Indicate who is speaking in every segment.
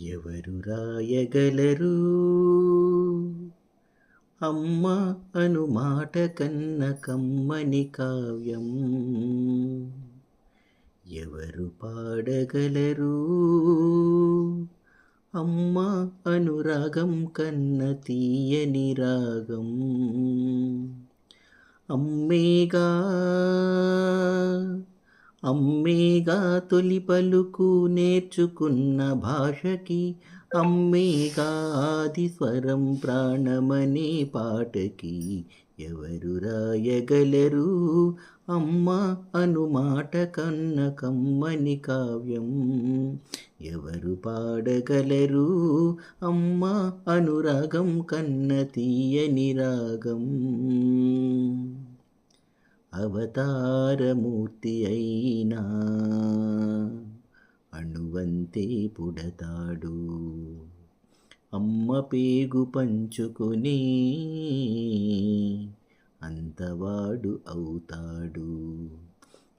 Speaker 1: ఎవరు రాయగలరు? అమ్మ అను మాట కన్న కమ్మని కావ్యం. ఎవరు పాడగలరు? అమ్మ అనురాగం కన్న తీయని రాగం. అమ్మేగా అమ్మేగా తొలి పలుకు నేర్చుకున్న భాషకి అమ్మేగా ఆది స్వరం ప్రాణమనే పాటకి ఎవరు రాయగలరు? అమ్మ అనుమాట కన్న కమ్మని కావ్యం ఎవరు పాడగలరు? అమ్మ అనురాగం కన్న తీయని రాగం అవతారమూర్తి అయినా అణువంతే పుడతాడు. అమ్మ పేగు పంచుకొని అంతవాడు అవుతాడు.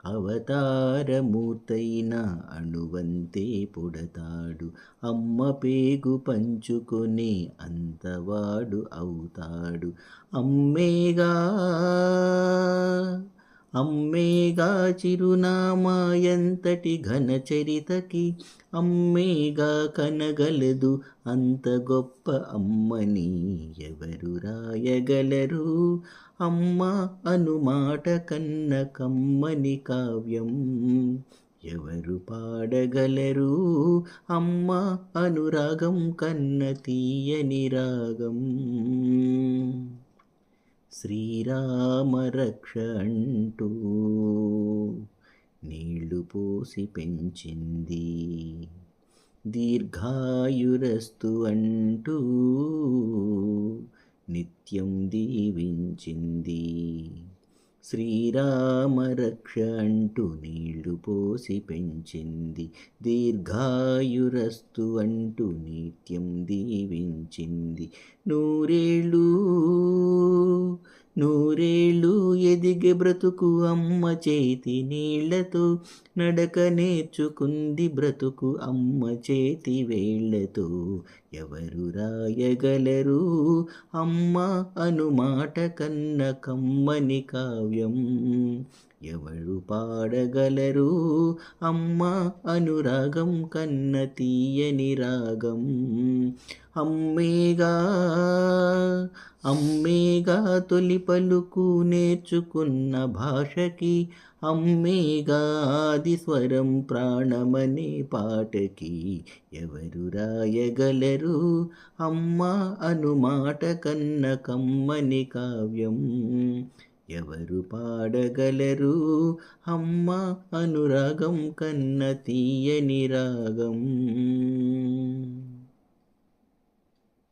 Speaker 1: అవతారమూర్తైన అణువంతే పుడతాడు. అమ్మ పేగు పంచుకొని అంతవాడు అవుతాడు. అమ్మేగా అమ్మేగా చిరునామా ఎంతటి ఘన చరితకి అమ్మేగా కనగలదు అంత గొప్ప అమ్మని ఎవరు రాయగలరు? అమ్మ అనుమాట కన్న కమ్మని కావ్యం ఎవరు పాడగలరు? అమ్మ అనురాగం కన్న తీయని రాగం శ్రీరామ రక్ష అంటూ నీళ్ళు పోసి పెంచింది. దీర్ఘాయురస్తు అంటూ నిత్యం దీవించింది. శ్రీరామ రక్ష అంటూ నీళ్ళు పోసి పెంచింది. దీర్ఘాయురస్తు అంటూ నిత్యం దీవించింది. నూరేళ్ళు నూరేళ్ళు ఎదిగే బ్రతుకు అమ్మ చేతి నీళ్ళతో నడక నేర్చుకుంది బ్రతుకు అమ్మ చేతి వేళ్ళతో. ఎవరు రాయగలరు? అమ్మ అనుమాట కన్న కమ్మని కావ్యం. ఎవరు పాడగలరు? అమ్మ అనురాగం కన్న తీయని రాగం. అమ్మేగా అమ్మేగా తొలి పలుకు నేర్చుకున్న భాషకి అమ్మేగా ఆది స్వరం ప్రాణమనే పాటకి ఎవరు రాయగలరు? అమ్మ అనుమాట కన్న కమ్మని కావ్యం. ఎవరు పాడగలరు? అమ్మ అనురాగం కన్న తీయని రాగం.